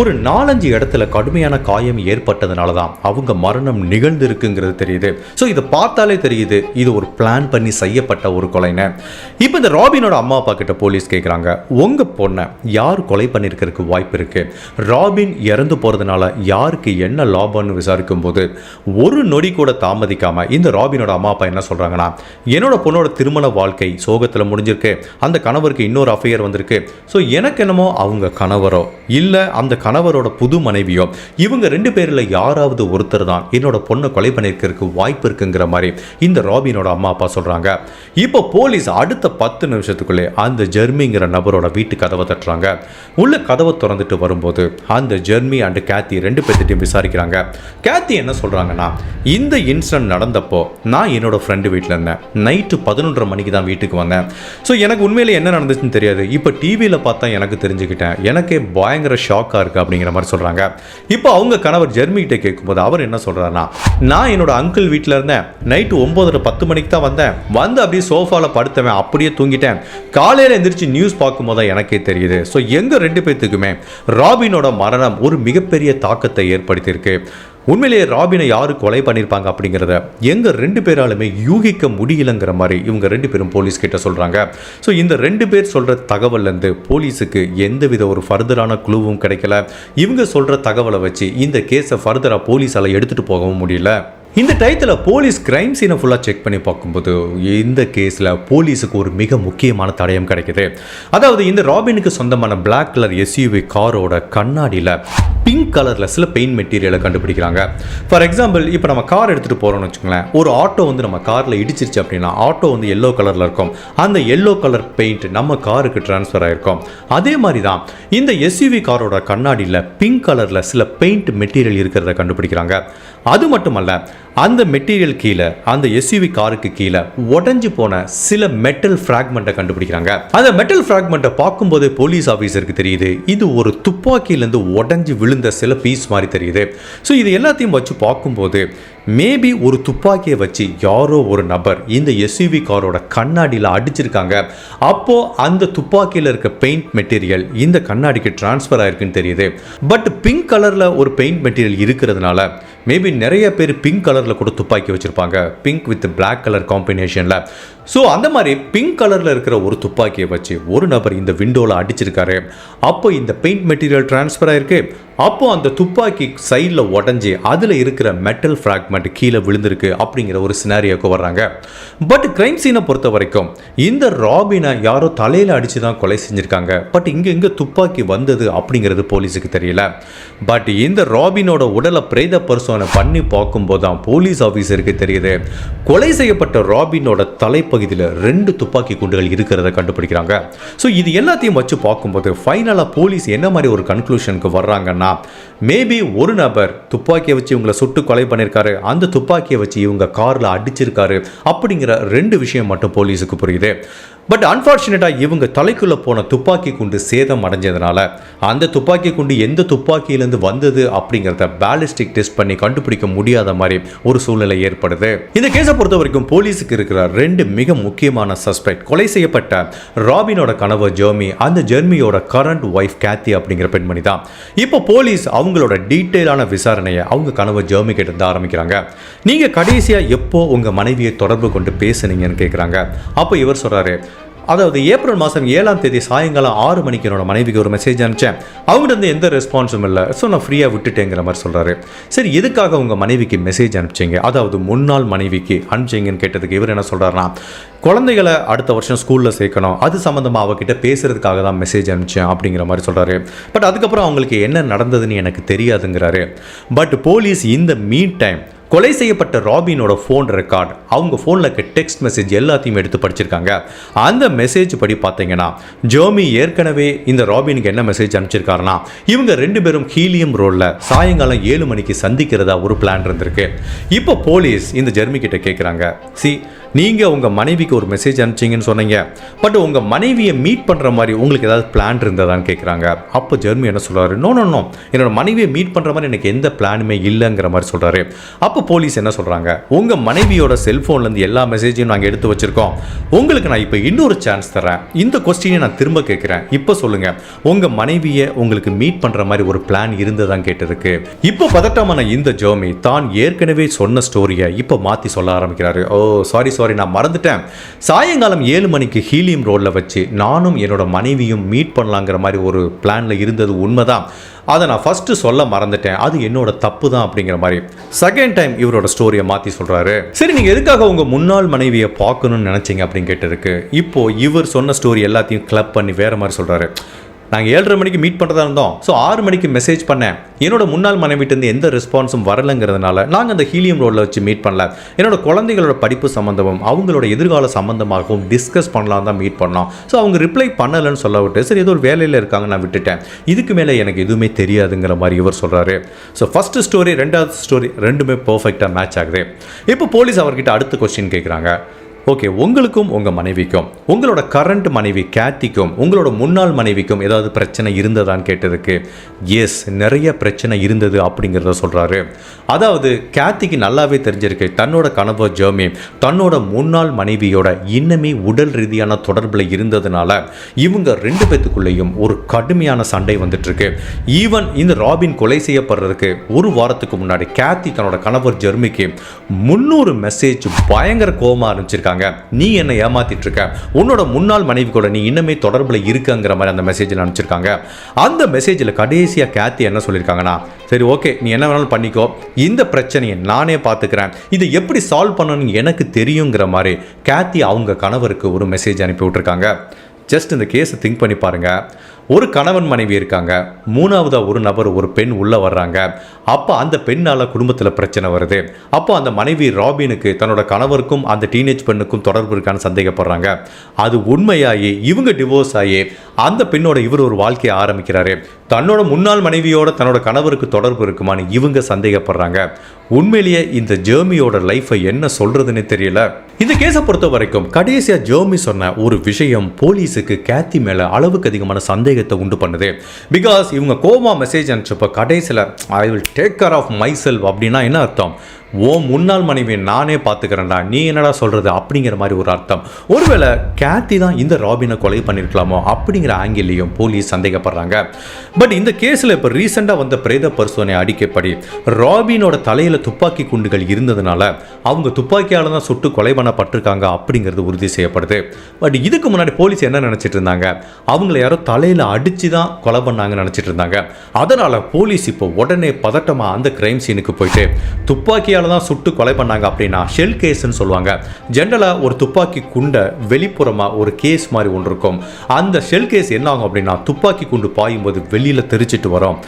ஒரு நாலஞ்சு இடத்துல கடுமையான காயம் ஏற்பட்டதுனால தான் அவங்க மரணம் நிகழ்ந்திருக்கு இருக்குங்கிறது தெரியுது. ஸோ இதை பார்த்தாலே தெரியுது இது ஒரு பிளான் பண்ணி செய்யப்பட்ட ஒரு கொலைன்னு. இப்போ இந்த ராபினோட அம்மா அப்பா கிட்ட போலீஸ் கேட்குறாங்க உங்கள் பொண்ணை யார் கொலை பண்ணியிருக்கிறதுக்கு வாய்ப்பு இருக்கு? ராபின் இறந்து போகிறதுனால யாருக்கு என்ன லாபம்னு விசாரிக்கும் போது ஒரு நொடி கூட தாமதிக்காம இந்த ராபினோட அம்மா அப்பா என்ன சொல்கிறாங்கன்னா என்னோட பொண்ணோட திருமண வாழ்க்கை சோகத்தில் முடிஞ்சிருக்கு அந்த கணவருக்கு இன்னொரு அஃபையர் வந்திருக்கு. ஸோ எனக்கு என்னமோ அவங்க கணவரோ இல்லை அந்த கணவரோட புது மனைவியோ இவங்க ரெண்டு பேரில் யாராவது ஒருத்தர் தான் என்னோட பொண்ணை கொலை பண்ணியிருக்கிறதுக்கு வாய்ப்பு இருக்குங்கிற மாதிரி இந்த ராபினோட அம்மா அப்பா சொல்கிறாங்க இப்போ போலீஸ் அடுத்த பத்து நிமிஷத்துக்குள்ளே அந்த ஜெர்மிங்கிற நபரோட வீட்டு கதவை தட்டுறாங்க. உள்ள கதவை திறந்துட்டு வரும்போது அந்த ஜெர்மி அண்ட் கேத்தி ரெண்டு பேர்த்திட்டையும் விசாரிக்கிறாங்க. கேத்தி என்ன சொல்கிறாங்கன்னா இந்த இன்சிடென்ட் நடந்தப்போ நான் என்னோட ஃப்ரெண்டு வீட்டில் இருந்தேன். நைட்டு பதினொன்றரை மணிக்கு தான் வீட்டுக்கு வந்தேன். ஸோ எனக்கு உண்மையில் என்ன நடந்துச்சுன்னு தெரியாது. இப்போ டிவியில் பார்த்தா எனக்கு தெரிஞ்சுக்கிட்டேன். எனக்கே பயங்கர ஷாக்காக இருக்குது அப்படிங்கிற மாதிரி சொல்கிறாங்க இப்போ அவங்க கணவர் ஜெர்மிகிட்ட கேட்கும்போது அவர் என்ன சொல்கிறாருன்னா நான் என்னோட அங்கிள் வீட்டில் இருந்தேன். நைட்டு ஒம்போதரை பத்து மணிக்கு தான் வந்தேன். வந்து அப்படியே சோஃபாவில் படுத்தவன் அப்படியே தூங்கிட்டேன். காலையில் எந்திரிச்சு நியூஸ் பார்க்கும்போது தான் எனக்கே தெரியுது. ஸோ எங்கள் ரெண்டு பேர்த்துக்குமே ராபினோட மரணம் ஒரு மிகப்பெரிய தாக்கத்தை ஏற்படுத்தியிருக்கு. உண்மையிலேயே ராபினை யாரு கொலை பண்ணியிருப்பாங்க அப்படிங்கிறத எங்கள் ரெண்டு பேராலுமே யூகிக்க முடியலங்கிற மாதிரி இவங்க ரெண்டு பேரும் போலீஸ் கிட்ட சொல்கிறாங்க ஸோ இந்த ரெண்டு பேர் சொல்கிற தகவல்ல இருந்து போலீஸுக்கு எந்தவித ஒரு ஃபர்தரான குழுவும் கிடைக்கல. இவங்க சொல்கிற தகவலை வச்சு இந்த கேஸை ஃபர்தராக போலீஸால் எடுத்துகிட்டு போகவும் முடியல. இந்த டயத்தில் போலீஸ் கிரைம் சீனை ஃபுல்லாக செக் பண்ணி பார்க்கும்போது இந்த கேஸில் போலீஸுக்கு ஒரு மிக முக்கியமான தடயம் கிடைக்குது. அதாவது இந்த ராபினுக்கு சொந்தமான பிளாக் கலர் எஸ்யூவி காரோட கண்ணாடியில் பிங்க் கலரில் சில பெயிண்ட் மெட்டீரியலை கண்டுபிடிக்கிறாங்க. ஃபார் எக்ஸாம்பிள் இப்போ நம்ம கார் எடுத்துகிட்டு போகிறோம்னு வச்சுக்கோங்களேன். ஒரு ஆட்டோ வந்து நம்ம காரில் இடிச்சிருச்சு அப்படின்னா ஆட்டோ வந்து எல்லோ கலரில் இருக்கும். அந்த எல்லோ கலர் பெயிண்ட் நம்ம காருக்கு ட்ரான்ஸ்ஃபர் ஆகிருக்கும் அதே மாதிரி தான் இந்த எஸ்யூவி காரோட கண்ணாடியில் பிங்க் கலரில் சில பெயிண்ட் மெட்டீரியல் இருக்கிறத கண்டுபிடிக்கிறாங்க. அது மட்டுமல்ல அந்த மெட்டீரியல் கீழே அந்த எஸ்யூவி காருக்கு கீழே உடஞ்சு போன சில மெட்டல் ஃப்ராக்மெண்ட்டை கண்டுபிடிக்கிறாங்க. அந்த மெட்டல் ஃப்ராக்மெண்ட்டை பார்க்கும்போதே போலீஸ் ஆஃபீஸருக்கு தெரியுது இது ஒரு துப்பாக்கியிலேருந்து உடஞ்சி விழுந்த சில பீஸ் மாதிரி தெரியுது. ஸோ இது எல்லாத்தையும் வச்சு பார்க்கும்போது மேபி ஒரு துப்பாக்கியை வச்சு யாரோ ஒரு நபர் இந்த எஸ்யூவி காரோட கண்ணாடியில் அடிச்சிருக்காங்க. அப்போ அந்த துப்பாக்கியில் இருக்க பெயிண்ட் மெட்டீரியல் இந்த கண்ணாடிக்கு டிரான்ஸ்ஃபர் ஆயிருக்குன்னு தெரியுது. பட் பிங்க் கலரில் ஒரு பெயிண்ட் மெட்டீரியல் இருக்கிறதுனால மேபி நிறைய பேர் பிங்க் கலர் கலரில் கூட துப்பாக்கி வச்சுருப்பாங்க. பிங்க் வித் பிளாக் கலர் காம்பினேஷனில் ஸோ அந்த மாதிரி பிங்க் கலரில் இருக்கிற ஒரு துப்பாக்கியை வச்சு ஒரு நபர் இந்த விண்டோவில் அடிச்சிருக்காரு. அப்போ இந்த பெயிண்ட் மெட்டீரியல் டிரான்ஸ்ஃபர் ஆயிருக்கு. அப்போ அந்த துப்பாக்கி சைடில் உடஞ்சி அதில் இருக்கிற மெட்டல் ஃப்ராக்மெண்ட் கீழே விழுந்திருக்கு அப்படிங்கிற ஒரு சினாரியோக்கு வர்றாங்க. பட் கிரைம் சீனை பொறுத்த வரைக்கும் இந்த ராபினை யாரோ தலையில் அடித்து தான் கொலை செஞ்சுருக்காங்க. பட் இங்கே இங்கே துப்பாக்கி வந்தது அப்படிங்கிறது போலீஸுக்கு தெரியல. பட் இந்த ராபினோட உடலை பிரேத பரிசோதனை பண்ணி பார்க்கும்போது தான் போலீஸ் ஆஃபீஸருக்கு தெரியுது. கொலை செய்யப்பட்ட ராபினோட தலைப்பகுதியில் ரெண்டு துப்பாக்கி குண்டுகள் இருக்கிறத கண்டுபிடிக்கிறாங்க. ஸோ இது எல்லாத்தையும் வச்சு பார்க்கும்போது ஃபைனலாக போலீஸ் என்ன மாதிரி ஒரு கன்க்ளூஷனுக்கு வர்றாங்கன்னா மேபி ஒரு நபர் துப்பாக்கியை வச்சு இவங்களை சுட்டு கொலை பண்ணியிருக்காரு அந்த துப்பாக்கியை வச்சு இவங்க காரில் அடிச்சிருக்காரு. அப்படிங்கிற ரெண்டு விஷயம் மட்டும் போலீஸுக்கு புரியுது. பட் அன்ஃபார்ச்சுனேட்டாக இவங்க தலைக்குள்ளே போன துப்பாக்கி குண்டு சேதம் அடைஞ்சதுனால அந்த துப்பாக்கி குண்டு எந்த துப்பாக்கியிலேருந்து வந்தது அப்படிங்கிறத பேலிஸ்டிக் டெஸ்ட் பண்ணி கண்டுபிடிக்க முடியாத மாதிரி ஒரு சூழ்நிலை ஏற்படுது. இந்த கேஸை பொறுத்த வரைக்கும் போலீஸுக்கு இருக்கிற ரெண்டு மிக முக்கியமான சஸ்பெக்ட் கொலை செய்யப்பட்ட ராபினோட கணவர் ஜெர்மி அந்த ஜெர்மியோட கரண்ட் ஒய்ஃப் கேத்தி அப்படிங்கிற பெண்மணி தான். இப்போ போலீஸ் அவங்களோட டீட்டெயிலான விசாரணையை அவங்க கணவர் ஜெர்மி கிட்ட இருந்து ஆரம்பிக்கிறாங்க. நீங்கள் கடைசியாக எப்போ உங்கள் மனைவியை தொடர்பு கொண்டு பேசுனீங்கன்னு கேட்குறாங்க அப்போ இவர் சொல்கிறாரு அதாவது ஏப்ரல் மாதம் ஏழாம் தேதி சாயங்காலம் ஆறு மணிக்கு என்னோட மனைவிக்கு ஒரு மெசேஜ் அனுப்பிச்சேன். அவங்ககிட்ட இருந்து எந்த ரெஸ்பான்ஸும் இல்லை. ஸோ நான் ஃப்ரீயாக விட்டுட்டேங்கிற மாதிரி சொல்கிறாரு சரி எதுக்காக உங்கள் மனைவிக்கு மெசேஜ் அனுப்பிச்சிங்க? அதாவது முன்னாள் மனைவிக்கு அனுப்பிச்சிங்கன்னு கேட்டதுக்கு இவர் என்ன சொல்கிறாருன்னா குழந்தைகளை அடுத்த வருஷம் ஸ்கூலில் சேர்க்கணும். அது சம்மந்தமாக அவகிட்ட பேசுகிறதுக்காக தான் மெசேஜ் அனுப்பிச்சேன் அப்படிங்கிற மாதிரி சொல்கிறாரு பட் அதுக்கப்புறம் அவங்களுக்கு என்ன நடந்ததுன்னு எனக்கு தெரியாதுங்கிறாரு. பட் போலீஸ் இந்த மீன் டைம் கொலை செய்யப்பட்ட ராபினோட ஃபோன் ரெக்கார்ட் அவங்க ஃபோனில் இருக்க டெக்ஸ்ட் மெசேஜ் எல்லாத்தையும் எடுத்து படிச்சிருக்காங்க. அந்த மெசேஜ் படி பார்த்தீங்கன்னா ஜோமி ஏற்கனவே இந்த ராபினுக்கு என்ன மெசேஜ் அனுப்பிச்சிருக்காருன்னா இவங்க ரெண்டு பேரும் ஹீலியம் ரோடில் சாயங்காலம் ஏழு மணிக்கு சந்திக்கிறதா ஒரு பிளான் இருந்திருக்கு. இப்போ போலீஸ் இந்த ஜெர்மி கிட்ட கேட்குறாங்க சி நீங்கள் உங்கள் மனைவிக்கு ஒரு மெசேஜ் அனுப்பிச்சிங்கன்னு சொன்னீங்க. பட் உங்கள் மனைவியை மீட் பண்ணுற மாதிரி உங்களுக்கு ஏதாவது பிளான் இருந்ததான்னு கேட்குறாங்க அப்போ ஜெர்மி என்ன சொல்கிறாரு நோ நோ நோ என்னோட மனைவியை மீட் பண்ணுற மாதிரி எனக்கு எந்த பிளானுமே இல்லைங்கிற மாதிரி சொல்கிறாரு அப்போ போலீஸ் என்ன சொல்கிறாங்க உங்கள் மனைவியோட செல்ஃபோன்லேருந்து எல்லா மெசேஜையும் நாங்கள் எடுத்து வச்சுருக்கோம். உங்களுக்கு நான் இப்போ இன்னொரு சான்ஸ் தரேன் இந்த கொஸ்டினை நான் திரும்ப கேட்குறேன் இப்போ சொல்லுங்கள் உங்கள் மனைவியை உங்களுக்கு மீட் பண்ணுற மாதிரி ஒரு பிளான் இருந்ததான் கேட்டிருக்கு. இப்போ பதட்டமான இந்த ஜோமி தான் ஏற்கனவே சொன்ன ஸ்டோரியை இப்போ மாற்றி சொல்ல ஆரம்பிக்கிறாரு. ஓ சாரி சாரி நான் மறந்துட்டேன். சாயங்காலம் ஏழு மணிக்கு ஹீலியம் ரோடில் வச்சு நானும் என்னோட மனைவியும் மீட் பண்ணலாங்கிற மாதிரி ஒரு பிளானில் இருந்தது உண்மைதான். அதை நான் ஃபஸ்ட்டு சொல்ல மறந்துட்டேன். அது என்னோட தப்பு தான் அப்படிங்கிற மாதிரி. செகண்ட் டைம் இவரோட ஸ்டோரியை மாற்றி சொல்கிறாரு சரி நீங்கள் எதுக்காக உங்கள் முன்னாள் மனைவியை பார்க்கணும்னு நினச்சிங்க அப்படின்னு கேட்டிருக்கு இப்போ இவர் சொன்ன ஸ்டோரி எல்லாத்தையும் கிளப் பண்ணி வேற மாதிரி சொல்கிறாரு நாங்கள் ஏழரை மணிக்கு மீட் பண்ணுறதா இருந்தோம். ஸோ ஆறு மணிக்கு மெசேஜ் பண்ணேன். என்னோட முன்னாள் மனைவிட்டேருந்து எந்த ரெஸ்பான்ஸும் வரலைங்கிறதுனால நாங்கள் அந்த ஹீலியம் ரோடில் வச்சு மீட் பண்ணல. என்னோட குழந்தைகளோட படிப்பு சம்மந்தமும் அவங்களோட எதிர்கால சம்மந்தமாகவும் டிஸ்கஸ் பண்ணலாம் தான் மீட் பண்ணோம். ஸோ அவங்க ரிப்ளை பண்ணலைன்னு சொல்ல விட்டு சரி ஏதோ ஒரு வேலையில் இருக்காங்க நான் விட்டுட்டேன். இதுக்கு மேலே எனக்கு எதுவுமே தெரியாதுங்கிற மாதிரி இவர் சொல்கிறாரு ஸோ ஃபஸ்ட்டு ஸ்டோரி ரெண்டாவது ஸ்டோரி ரெண்டுமே பர்ஃபெக்டாக மேட்ச் ஆகுது. இப்போ போலீஸ் அவர்கிட்ட அடுத்த கொஸ்டின் கேட்குறாங்க ஓகே உங்களுக்கும் உங்கள் மனைவிக்கும் உங்களோட கரண்ட் மனைவி கேத்திக்கும் உங்களோட முன்னாள் மனைவிக்கும் ஏதாவது பிரச்சனை இருந்ததான்னு கேட்டதுக்கு எஸ் நிறைய பிரச்சனை இருந்தது அப்படிங்கிறத சொல்கிறாரு அதாவது கேத்திக்கு நல்லாவே தெரிஞ்சிருக்கு தன்னோட கணவர் ஜெர்மி தன்னோட முன்னாள் மனைவியோட இன்னமே உடல் ரீதியான தொடர்பில் இருந்ததுனால இவங்க ரெண்டு பேத்துக்குள்ளேயும் ஒரு கடுமையான சண்டை வந்துட்டுருக்கு. ஈவன் இந்த ராபின் கொலை செய்யப்படுறதுக்கு ஒரு வாரத்துக்கு முன்னாடி கேத்தி தன்னோட கணவர் ஜெர்மிக்கு முந்நூறு மெசேஜ் பயங்கர கோபமாக ஆரம்பிச்சிருக்காங்க நீ என்னை ஏமாத்திட்டு இருக்க உன்னோட முன்னாள் மனைவி கூட நீ இன்னமே தொடர்புல இருக்கங்கிற மாதிரி அந்த மெசேஜில் அனுப்பிச்சிருக்காங்க. அந்த மெசேஜில் கடைசியாக கேத்தி என்ன சொல்லியிருக்காங்கன்னா சரி ஓகே நீ என்ன வேணாலும் பண்ணிக்கோ. இந்த பிரச்சனையை நானே பார்த்துக்கிறேன் இதை எப்படி சால்வ் பண்ணணும்னு எனக்கு தெரியுங்கிற மாதிரி கேத்தி அவங்க கணவருக்கு ஒரு மெசேஜ் அனுப்பி விட்டுருக்காங்க. ஜஸ்ட் இந்த கேஸை திங்க் பண்ணி பாருங்க. ஒரு கணவன் மனைவி இருக்காங்க. மூணாவதாக ஒரு நபர் ஒரு பெண் உள்ளே வர்றாங்க. அப்போ அந்த பெண்ணால் குடும்பத்தில் பிரச்சனை வருது. அப்போ அந்த மனைவி ராபினுக்கு தன்னோட கணவருக்கும் அந்த டீனேஜ் பெண்ணுக்கும் தொடர்பு இருக்கான்னு சந்தேகப்படுறாங்க. அது உண்மையாகி இவங்க டிவோர்ஸ் ஆகி அந்த பெண்ணோட இவர் ஒரு வாழ்க்கையை ஆரம்பிக்கிறாரு. தன்னோட முன்னாள் மனைவியோட தன்னோட கணவருக்கு தொடர்பு இருக்குமான்னு இவங்க சந்தேகப்படுறாங்க. உண்மையிலேயே இந்த ஜேர்மியோட லைஃப்பை என்ன சொல்றதுன்னு தெரியல. இந்த கேஸை பொறுத்த வரைக்கும் கடைசியாக ஜேர்மி சொன்ன ஒரு விஷயம் போலீஸுக்கு கேத்தி மேலே அளவுக்கு அதிகமான சந்தேகம் சந்தேகத்தை உண்டு பண்ணுது. பிகாஸ் இவங்க கோமா மெசேஜ் அனுப்பிச்சப்ப கடைசியில் I will take care of myself அப்படின்னா என்ன அர்த்தம்? ஓ முன்னாள் மனைவியை நானே பார்த்துக்கிறேன்டா. நீ என்னடா சொல்கிறது அப்படிங்கிற மாதிரி ஒரு அர்த்தம். ஒருவேளை கேத்தி தான் இந்த ராபினை கொலை பண்ணியிருக்கலாமோ அப்படிங்கிற ஆங்கிலையும் போலீஸ் சந்தேகப்படுறாங்க. பட் இந்த கேஸில் இப்போ ரீசெண்டாக வந்த பிரேத பரிசோதனை அடிக்கப்படி ராபினோட தலையில் துப்பாக்கி குண்டுகள் இருந்ததுனால அவங்க துப்பாக்கியால் தான் சுட்டு கொலை பண்ணப்பட்டிருக்காங்க அப்படிங்கிறது உறுதி செய்யப்படுது. பட் இதுக்கு முன்னாடி போலீஸ் என்ன நினச்சிட்டு இருந்தாங்க? அவங்கள யாரோ தலையில் அடித்து தான் கொலை பண்ணாங்கன்னு நினச்சிட்டு இருந்தாங்க. அதனால் போலீஸ் இப்போ உடனே பதட்டமாக அந்த கிரைம் சீனுக்கு போயிட்டு துப்பாக்கியால் தான் சுட்டு கொலை பண்ணாங்க அப்படின்னா ஷெல் கேஸ்ன்னு சொல்லுவாங்க. ஜென்ரலாக ஒரு துப்பாக்கி குண்டை வெளிப்புறமாக ஒரு கேஸ் மாதிரி ஒன்று இருக்கும். அந்த ஷெல் கேஸ் என்ன ஆகும் அப்படின்னா துப்பாக்கி குண்டு பாயும்போது வெளியில் தெரிச்சிட்டு வரும்.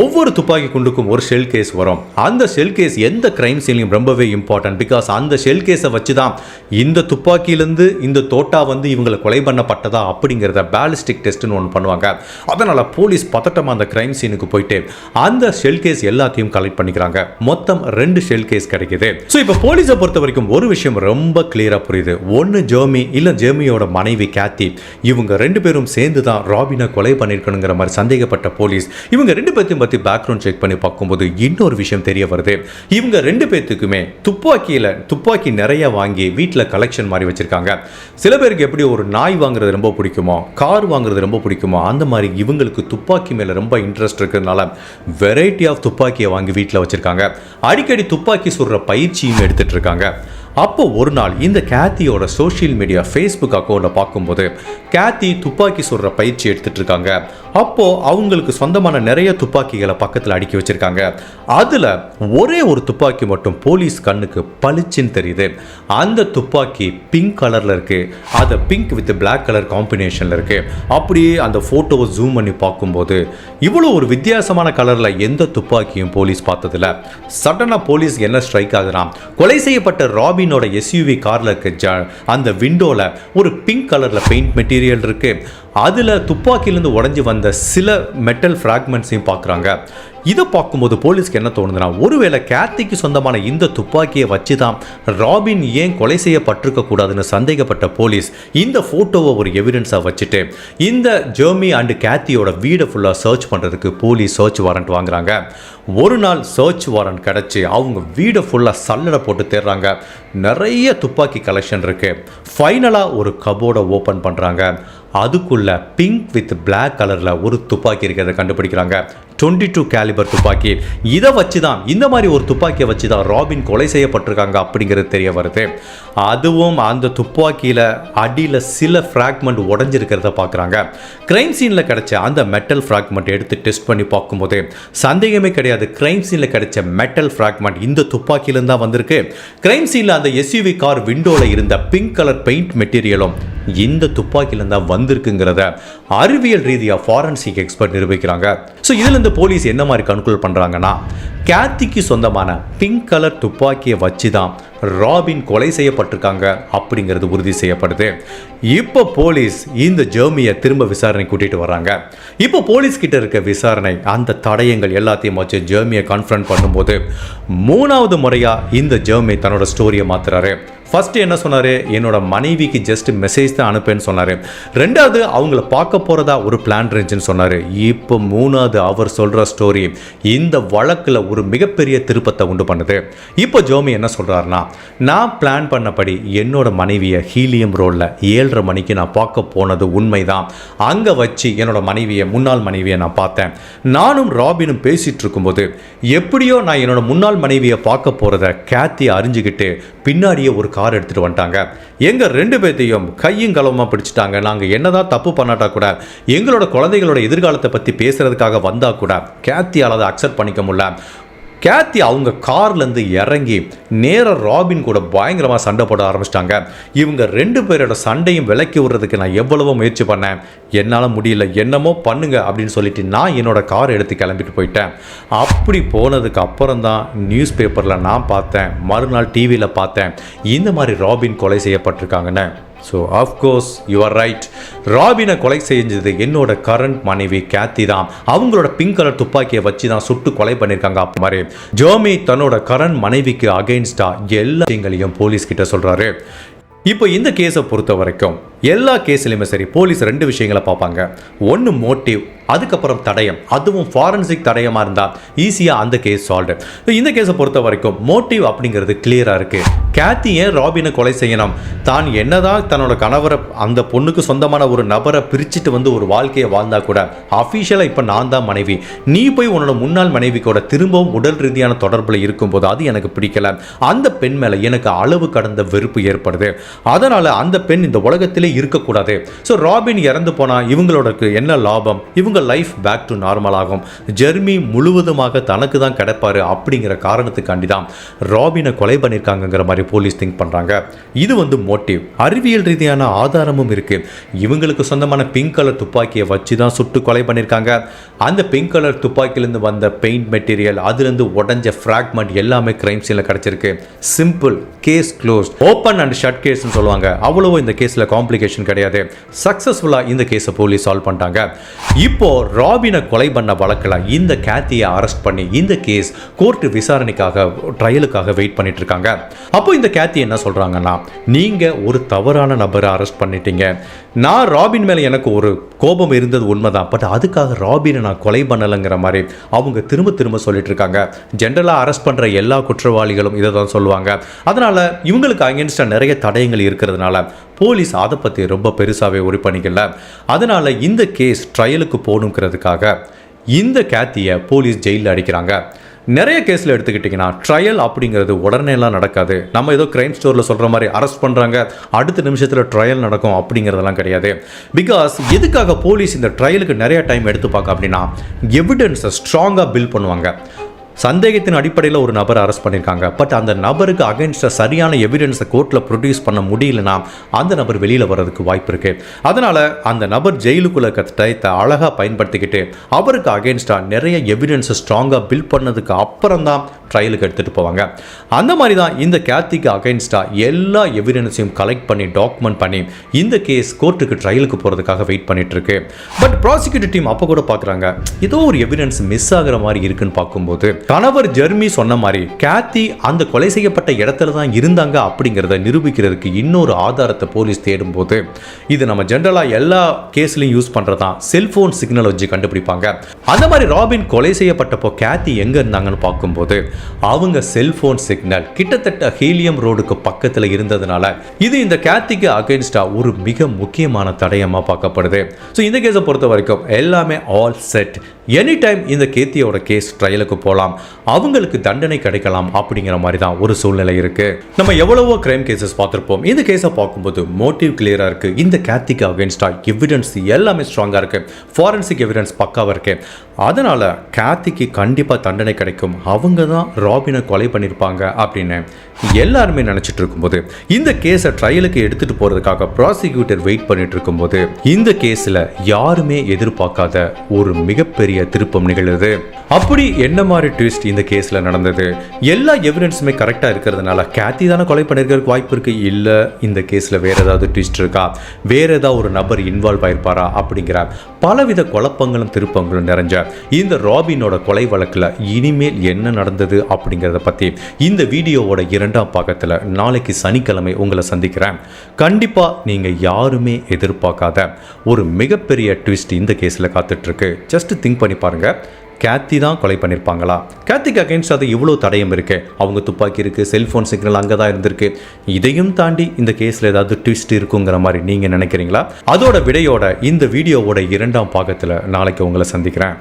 ஒவ்வொரு துப்பாக்கி குண்டுக்கும் ஒரு ஷெல் கேஸ் வரும். அந்த ஷெல் கேஸ் எந்த கிரைம் சீன்லையும் ரொம்பவே இம்பார்ட்டன்ட் பிகாஸ் அந்த ஷெல் கேஸை வச்சு தான் இந்த துப்பாக்கியிலேருந்து இந்த தோட்டா வந்து இவங்களை கொலை பண்ணப்பட்டதா அப்படிங்கிறத பேலிஸ்டிக் டெஸ்ட்னு ஒன்று பண்ணுவாங்க. அதனால் போலீஸ் பதட்டமாக அந்த கிரைம் சீனுக்கு போயிட்டு அந்த ஷெல் கேஸ் எல்லாத்தையும் கலெக்ட் பண்ணிக்கிறாங்க. மொத்தம் ரெண்டு ஷெல் கேஸ் கிடைக்குது. ஸோ இப்போ போலீஸை பொறுத்த வரைக்கும் ஒரு விஷயம் ரொம்ப கிளியராக புரியுது. ஒன்று ஜெர்மி இல்லை ஜெர்மியோட மனைவி கேத்தி இவங்க ரெண்டு பேரும் சேர்ந்து தான் ராபினை கொலை பண்ணியிருக்கணுங்கிற மாதிரி சந்தேகப்பட்ட போலீஸ் இவங்க ரெண்டு பேர்த்தையும் பற்றி பேக்ரவுண்ட் செக் பண்ணி பார்க்கும்போது இன்னொரு விஷயம் தெரிய வருது. இவங்க ரெண்டு பேர்த்துக்குமே துப்பாக்கியில் துப்பாக்கி நிறைய வாங்கி வீட்டில் கலெக்ஷன் மாதிரி வச்சுருக்காங்க. சில பேருக்கு எப்படி ஒரு நாய் வாங்குறது ரொம்ப பிடிக்குமோ கார் வாங்குறது ரொம்ப பிடிக்குமோ அந்த மாதிரி இவங்களுக்கு துப்பாக்கி மேலே ரொம்ப இன்ட்ரெஸ்ட் இருக்கிறதுனால வெரைட்டி ஆஃப் துப்பாக்கியை வாங்கி வீட்டில் வச்சுருக்காங்க. அடிக்கடி துப்பாக்கி சுடுற பயிற்சியும் எடுத்துட்டு இருக்காங்க. அப்போ ஒரு நாள் இந்த கேத்தியோட சோஷியல் மீடியா ஃபேஸ்புக் அக்கௌண்ட்டை பார்க்கும்போது கேத்தி துப்பாக்கி சுடுற பயிற்சி எடுத்துட்டு இருக்காங்க அப்போ அவங்களுக்கு சொந்தமான நிறைய துப்பாக்கிகளை பக்கத்தில் அடுக்கி வச்சிருக்காங்க. அதில் ஒரே ஒரு துப்பாக்கி மட்டும் போலீஸ் கண்ணுக்கு பளிச்சுன்னு தெரியுது. அந்த துப்பாக்கி பிங்க் கலரில் இருக்கு. அதை பிங்க் வித் பிளாக் கலர் காம்பினேஷனில் இருக்கு. அப்படியே அந்த ஃபோட்டோவை ஜூம் பண்ணி பார்க்கும்போது இவ்வளோ ஒரு வித்தியாசமான கலரில் எந்த துப்பாக்கியும் போலீஸ் பார்த்ததில்ல. சடனாக போலீஸ் என்ன ஸ்ட்ரைக் ஆகுதுன்னா கொலை செய்யப்பட்ட ராபி ராபினோட எஸ்யூவி காரில் இருக்க ஜ அந்த விண்டோவில் ஒரு பிங்க் கலரில் பெயிண்ட் மெட்டீரியல் இருக்கு. அதில் துப்பாக்கியிலேருந்து உடஞ்சி வந்த சில மெட்டல் ஃப்ராக்மெண்ட்ஸையும் பார்க்குறாங்க இதை பார்க்கும்போது போலீஸ்க்கு என்ன தோணுதுன்னா ஒருவேளை கேத்திக்கு சொந்தமான இந்த துப்பாக்கியை வச்சு தான் ராபின் ஏன் கொலை செய்யப்பட்டிருக்க கூடாதுன்னு சந்தேகப்பட்ட போலீஸ் இந்த ஃபோட்டோவை ஒரு எவிடன்ஸாக வச்சுட்டு இந்த ஜெர்மி அண்ட் கேத்தியோட வீடை ஃபுல்லாக சர்ச் பண்ணுறதுக்கு போலீஸ் சர்ச் வாரண்ட் வாங்குறாங்க. ஒரு நாள் சர்ச் வாரண்ட் கிடச்சி அவங்க வீடை ஃபுல்லாக சல்லடை போட்டு தேடுறாங்க. நிறைய துப்பாக்கி கலெக்ஷன் இருக்குது ஃபைனலாக ஒரு கபோர்டை ஓப்பன் பண்ணுறாங்க அதுக்குள்ள பிங்க் வித் பிளாக் கலரில் ஒரு துப்பாக்கி இருக்கிறத கண்டுபிடிக்கிறாங்க. டுவெண்ட்டி டூ கேலிபர் துப்பாக்கி. இதை வச்சு தான் இந்த மாதிரி ஒரு துப்பாக்கியை வச்சு தான் ராபின் கொலை செய்யப்பட்டிருக்காங்க அப்படிங்கிறது தெரிய வருது. அதுவும் அந்த துப்பாக்கியில் அடியில் சில ஃப்ராக்மெண்ட் உடஞ்சிருக்கிறத பார்க்குறாங்க. கிரைம் சீனில் கிடைச்ச அந்த மெட்டல் ஃப்ராக்மெண்ட் எடுத்து டெஸ்ட் பண்ணி பார்க்கும்போது சந்தேகமே கிடையாது. கிரைம் சீனில் கிடைச்ச மெட்டல் ஃப்ராக்மெண்ட் இந்த துப்பாக்கியிலேருந்து தான் வந்திருக்கு கிரைம் சீனில் அந்த எஸ்யூவி கார் விண்டோவில் இருந்த பிங்க் கலர் பெயிண்ட் மெட்டீரியலும் இந்த துப்பாக்கியிலேருந்து தான் வந்திருக்குங்கிறத அறிவியல் ரீதியாக ஃபாரன்சிக் எக்ஸ்பர்ட் நிரூபிக்கிறாங்க. ஸோ இதுலேருந்து போலீஸ் என்ன மாதிரி கன்க்ளூட் பண்ணுறாங்கன்னா கேத்திக்கு சொந்தமான பிங்க் கலர் துப்பாக்கியை வச்சு தான் ராபின் கொலை செய்யப்பட்டிருக்காங்க அப்படிங்கிறது உறுதி செய்யப்படுது. இப்போ போலீஸ் இந்த ஜெர்மியை திரும்ப விசாரணை கூட்டிட்டு வராங்க. இப்போ போலீஸ் கிட்ட இருக்க விசாரணை அந்த தடயங்கள் எல்லாத்தையும் வச்சு ஜெர்மியை கான்ஃபரன்ட் பண்ணும்போது மூணாவது முறையாக இந்த ஜெர்மி தன்னோட ஸ்டோரியை மாத்துறாரு. ஃபஸ்ட்டு என்ன சொன்னார்? என்னோட மனைவிக்கு ஜஸ்ட் மெசேஜ் தான் அனுப்பேன்னு சொன்னார். ரெண்டாவது அவங்கள பார்க்க போகிறதா ஒரு பிளான் இருந்துச்சுன்னு சொன்னார். இப்போ மூணாவது அவர் சொல்கிற ஸ்டோரி இந்த வழக்கில் ஒரு மிகப்பெரிய திருப்பத்தை உண்டு பண்ணுது. இப்போ ஜோமி என்ன சொல்கிறாருன்னா நான் பிளான் பண்ணபடி என்னோட மனைவியை ஹீலியம் ரோலில் ஏழரை மணிக்கு நான் பார்க்க போனது உண்மைதான். அங்கே வச்சு என்னோட மனைவியை முன்னாள் மனைவியை நான் பார்த்தேன். நானும் ராபினும் பேசிகிட்டு இருக்கும்போது எப்படியோ நான் என்னோட முன்னாள் மனைவியை பார்க்க போகிறத கேத்தி அறிஞ்சுக்கிட்டு பின்னாடியே ஒரு கார் எடுத்துகிட்டு வந்துட்டாங்க. எங்கள் ரெண்டு பேர்த்தையும் கையும் களவுமா பிடிச்சிட்டாங்க. நாங்கள் என்னதான் தப்பு பண்ணாட்டா கூட எங்களோட குழந்தைகளோட எதிர்காலத்தை பற்றி பேசுகிறதுக்காக வந்தால் கூட கேத்தியால் அதை அக்செப்ட் பண்ணிக்க முடியல. கேத்தி அவங்க கார்லேருந்து இறங்கி நேராக ராபின் கூட பயங்கரமாக சண்டை போட ஆரம்பிச்சிட்டாங்க. இவங்க ரெண்டு பேரோட சண்டையும் விலக்கி விடுறதுக்கு நான் எவ்வளவோ முயற்சி பண்ணேன். என்னால் முடியல என்னமோ பண்ணுங்க அப்படின்னு சொல்லிட்டு நான் என்னோட கார் எடுத்து கிளம்பிட்டு போயிட்டேன். அப்படி போனதுக்கு அப்புறம் தான் நியூஸ் பேப்பரில் நான் பார்த்தேன். மறுநாள் டிவியில் பார்த்தேன். இந்த மாதிரி ராபின் கொலை செய்யப்பட்டிருக்காங்கன்னு. So of course your right ராபினை கொலை செஞ்சது என்னோட கரண்ட் மனைவி கேத்தி தான். அவங்களோட பிங்க் கலர் துப்பாக்கியை வச்சு தான் சுட்டு கொலை பண்ணியிருக்காங்க அப்போ மாதிரி. ஜோமி தன்னோட கரண்ட் மனைவிக்கு அகைன்ஸ்டா எல்லா விஷயங்களையும் போலீஸ் கிட்ட சொல்கிறாரு இப்போ இந்த கேஸை பொறுத்த வரைக்கும் எல்லா கேஸ்லையுமே சரி போலீஸ் ரெண்டு விஷயங்களை பார்ப்பாங்க. ஒன்று மோட்டிவ் அதுக்கப்புறம் தடயம். அதுவும் ஃபாரன்சிக் தடயமாக இருந்தால் ஈஸியாக அந்த கேஸ் சால்வ்டு இந்த கேஸை பொறுத்த வரைக்கும் மோட்டிவ் அப்படிங்கிறது கிளியராக இருக்குது கேத்தி ஏன் ராபினை கொலை செய்யணும் தான் என்னதான் தன்னோட கணவரை அந்த பொண்ணுக்கு சொந்தமான ஒரு நபரை பிரிச்சுட்டு வந்து ஒரு வாழ்க்கையை வாழ்ந்தா கூட அஃபீஷியலாக இப்போ நான் தான் மனைவி. நீ போய் உன்னோட முன்னாள் மனைவி கூட திரும்பவும் உடல் ரீதியான தொடர்பில் இருக்கும்போது அது எனக்கு பிடிக்கல. அந்த பெண் மேலே எனக்கு அளவு கடந்த வெறுப்பு ஏற்படுது. அதனால் அந்த பெண் இந்த உலகத்திலே இருக்கக்கூடாது. ஸோ ராபின் இறந்து போனால் இவங்களோட என்ன லாபம்? இவங்க லைஃப் பேக் டு நார்மல் ஆகும். ஜெர்மி முழுவதுமாக தனக்கு தான் கிடைப்பாரு அப்படிங்கிற காரணத்துக்காண்டி தான் ராபினை கொலை பண்ணியிருக்காங்கங்கிற மாதிரி மாதிரி போலீஸ் திங்க் பண்ணுறாங்க இது வந்து மோட்டிவ் அறிவியல் ரீதியான ஆதாரமும் இருக்குது இவங்களுக்கு சொந்தமான பிங்க் கலர் துப்பாக்கியை வச்சு தான் சுட்டு கொலை பண்ணியிருக்காங்க அந்த பிங்க் கலர் துப்பாக்கியிலேருந்து வந்த பெயிண்ட் மெட்டீரியல் அதுலேருந்து உடஞ்ச ஃப்ராக்மெண்ட் எல்லாமே கிரைம் சீனில் கிடச்சிருக்கு. Simple case close open and shut கேஸ்னு சொல்லுவாங்க. அவ்வளவோ இந்த கேஸில் காம்ப்ளிகேஷன் கிடையாது. சக்ஸஸ்ஃபுல்லாக இந்த கேஸை போலீஸ் சால்வ் பண்ணிட்டாங்க. இப்போ ராபினை கொலை பண்ண வழக்கில் இந்த கேத்தியை அரெஸ்ட் பண்ணி இந்த கேஸ் கோர்ட்டு விசாரணைக்காக ட்ரையலுக்காக வெயிட் பண்ணிட்டு இருக்காங்க. அப்போ இந்த கேத்தி என்ன சொல்கிறாங்கன்னா நீங்கள் ஒரு தவறான நபரை அரெஸ்ட் பண்ணிட்டீங்க. நான் ராபின் மேலே எனக்கு ஒரு கோபம் இருந்தது உண்மைதான். பட் அதுக்காக ராபினை நான் கொலை பண்ணலைங்கிற மாதிரி அவங்க திரும்ப திரும்ப சொல்லிட்டு இருக்காங்க. ஜென்ரலாக அரெஸ்ட் பண்ணுற எல்லா குற்றவாளிகளும் இதை தான் சொல்லுவாங்க. அதனால் இவங்களுக்கு அகேன்ஸ்டாக நிறைய தடயங்கள் இருக்கிறதுனால போலீஸ் அதை பற்றி ரொம்ப பெருசாகவே உரி பண்ணிக்கல. அதனால் இந்த கேஸ் ட்ரையலுக்கு போகணுங்கிறதுக்காக இந்த கேத்தியை போலீஸ் ஜெயிலில் அடிக்கிறாங்க. நிறைய கேஸில் எடுத்துக்கிட்டிங்கன்னா ட்ரையல் அப்படிங்கிறது உடனேலாம் நடக்காது. நம்ம ஏதோ கிரைம் ஸ்டோரில் சொல்கிற மாதிரி அரெஸ்ட் பண்ணுறாங்க அடுத்த நிமிஷத்தில் ட்ரையல் நடக்கும் அப்படிங்கிறதெல்லாம் கிடையாது. பிகாஸ் எதுக்காக போலீஸ் இந்த ட்ரையலுக்கு நிறைய டைம் எடுத்து பார்க்க அப்படின்னா எவிடன்ஸை ஸ்ட்ராங்காக பில்ட் பண்ணுவாங்க. சந்தேகத்தின் அடிப்படையில் ஒரு நபரை அரெஸ்ட் பண்ணியிருக்காங்க பட் அந்த நபருக்கு அகைன்ஸ்டாக சரியான எவிடன்ஸை கோர்ட்டில் ப்ரொடியூஸ் பண்ண முடியலனா அந்த நபர் வெளியில் வர்றதுக்கு வாய்ப்பு இருக்குது அதனால் அந்த நபர் ஜெயிலுக்குள்ளே டயத்தை அழகாக பயன்படுத்திக்கிட்டு அவருக்கு அகைன்ஸ்டாக நிறைய எவிடன்ஸை ஸ்ட்ராங்காக பில்ட் பண்ணதுக்கு அப்புறம் தான் ட்ரையலுக்கு எடுத்துகிட்டு போவாங்க. அந்த மாதிரி தான் இந்த கேத்திக்கு அகைன்ஸ்டாக எல்லா எவிடன்ஸையும் கலெக்ட் பண்ணி டாக்குமெண்ட் பண்ணி இந்த கேஸ் கோர்ட்டுக்கு ட்ரையலுக்கு போகிறதுக்காக வெயிட் பண்ணிட்டுருக்கு பட் ப்ராசிக்யூட்டர் டீம் அப்போ கூட பார்க்குறாங்க ஏதோ ஒரு எவிடன்ஸ் மிஸ் ஆகுற மாதிரி இருக்குன்னு பார்க்கும்போது கணவர் ஜெர்மி சொன்ன மாதிரி கேத்தி அந்த கொலை செய்யப்பட்ட இடத்துல தான் இருந்தாங்க அப்படிங்கிறத நிரூபிக்கிறதுக்கு இன்னொரு ஆதாரத்தை போலீஸ் தேடும்போது இது நம்ம ஜென்ரலாக எல்லா கேஸ்லையும் யூஸ் பண்ணுறதான் செல்ஃபோன் சிக்னல் வச்சு கண்டுபிடிப்பாங்க. அந்த மாதிரி ராபின் கொலை செய்யப்பட்டப்போ கேத்தி எங்கே இருந்தாங்கன்னு பார்க்கும்போது அவங்க செல்போன் சிக்னல் கிட்டத்தட்ட ஹீலியம் ரோடுக்கு பக்கத்தில் இருந்ததுனால இது இந்த கேத்திக்கு அகைன்ஸ்டா ஒரு மிக முக்கியமான தடயமாக பார்க்கப்படுது. ஸோ இந்த கேஸை பொறுத்த வரைக்கும் எல்லாமே ஆல் செட் எனி டைம் இந்த கேத்தியோட கேஸ் ட்ரையலுக்கு போகலாம் அவங்களுக்கு தண்டனை கிடைக்கலாம் அப்படிங்கிற மாதிரி தான் ஒரு சூழ்நிலை இருக்கு. நம்ம எவ்வளவோ கிரைம் கேசஸ் பார்த்துருப்போம். இந்த கேஸை பார்க்கும்போது மோட்டிவ் கிளியரா இருக்கு. இந்த கேத்திக்கு அகைன்ஸ்டா எவிடன்ஸ் எல்லாமே ஸ்ட்ராங்காக இருக்கு. ஃபாரன்சிக் எவிடன்ஸ் பக்காவாக இருக்கு. அதனால கேத்திக்கு கண்டிப்பாக தண்டனை கிடைக்கும். அவங்க தான் ராபினை கொலை பண்ணியிருப்பாங்க அப்படின்னு எல்லாருமே நினைச்சிட்டு இருக்கும்போது இந்த கேஸை ட்ரையலுக்கு எடுத்துட்டு போறதுக்காக ப்ராசிக்யூட்டர் வெயிட் பண்ணிட்டு இருக்கும்போது இந்த கேஸில் யாருமே எதிர்பார்க்காத ஒரு மிகப்பெரிய திருப்பம் நிகழுது. அப்படி என்ன மாதிரி ட்விஸ்ட் இந்த கேஸில் நடந்தது. எல்லா எவிடன்ஸுமே கரெக்டாக இருக்கிறதுனால கேத்தி தானே கொலை பண்ணியிருக்கிறதுக்கு வாய்ப்பு இருக்குது இல்லை இந்த கேஸில் வேற ஏதாவது ட்விஸ்ட் இருக்கா? வேற ஏதாவது ஒரு நபர் இன்வால்வ் ஆயிருப்பாரா? அப்படிங்கிற பலவித குழப்பங்களும் திருப்பங்களும் நிறைஞ்ச இந்த ராபினோட கொலை வழக்கில் இனிமேல் என்ன நடந்தது அப்படிங்கிறத பற்றி இந்த வீடியோவோட இரண்டாம் பாகத்தில் நாளைக்கு சனிக்கிழமை உங்களை சந்திக்கிறேன். கண்டிப்பாக நீங்கள் யாருமே எதிர்பார்க்காத ஒரு மிகப்பெரிய ட்விஸ்ட் இந்த கேஸில் காத்துட்ருக்கு ஜஸ்ட் திங்க் பண்ணி பாருங்கள் கேத்தி தான் கொலை பண்ணியிருப்பாங்களா கேத்திக்கு அகைன்ஸ்ட் அது இவ்வளோ தடயம் இருக்கு. அவங்க துப்பாக்கி இருக்கு செல்ஃபோன் சிக்னல் அங்கே தான் இருந்திருக்கு. இதையும் தாண்டி இந்த கேஸில் ஏதாவது ட்விஸ்ட் இருக்குங்கிற மாதிரி நீங்கள் நினைக்கிறீங்களா? அதோட விடையோட இந்த வீடியோவோட இரண்டாம் பாகத்தில் நாளைக்கு உங்களை சந்திக்கிறேன்.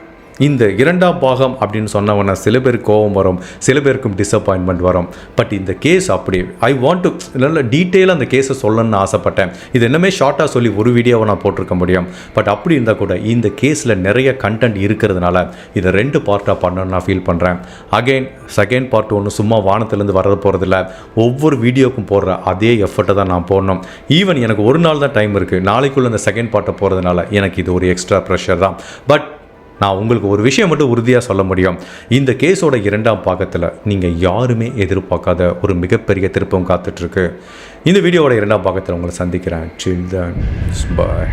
இந்த இரண்டாம் பாகம் அப்படின்னு சொன்னவொன்னே சில பேருக்கு கோபம் வரும் சில பேருக்கும் டிசப்பாயின்மெண்ட் வரும். பட் இந்த கேஸ் அப்படி ஐ வாண்ட் டு நல்ல டீட்டெயிலாக அந்த கேஸை சொல்லணும்னு ஆசைப்பட்டேன். இது என்னமே ஷார்ட்டாக சொல்லி ஒரு வீடியோவை நான் போட்டிருக்க முடியும். பட் அப்படி இருந்தால் கூட இந்த கேஸில் நிறைய கண்டென்ட் இருக்கிறதுனால இதை ரெண்டு பார்ட்டாக பண்ணணும்னு நான் ஃபீல் பண்ணுறேன் அகைன் செகண்ட் பார்ட் ஒன்று சும்மா வானத்துலேருந்து வரது போகிறதில்ல ஒவ்வொரு வீடியோக்கும் போடுற அதே எஃபர்ட்டை தான் நான் போடணும். ஈவன் எனக்கு ஒரு நாள் தான் டைம் இருக்குது நாளைக்குள்ளே இந்த செகண்ட் பார்ட்டை போகிறதுனால எனக்கு இது ஒரு எக்ஸ்ட்ரா ப்ரெஷர் தான். பட் நான் உங்களுக்கு ஒரு விஷயம் மட்டும் உறுதியாக சொல்ல முடியும். இந்த கேஸோட இரண்டாம் பாகத்தில் நீங்கள் யாருமே எதிர்பார்க்காத ஒரு மிகப்பெரிய திருப்பம் காத்துட்ருக்கு இந்த வீடியோவோட இரண்டாம் பாகத்தில் உங்களை சந்திக்கிறேன். சில் தன் பாய்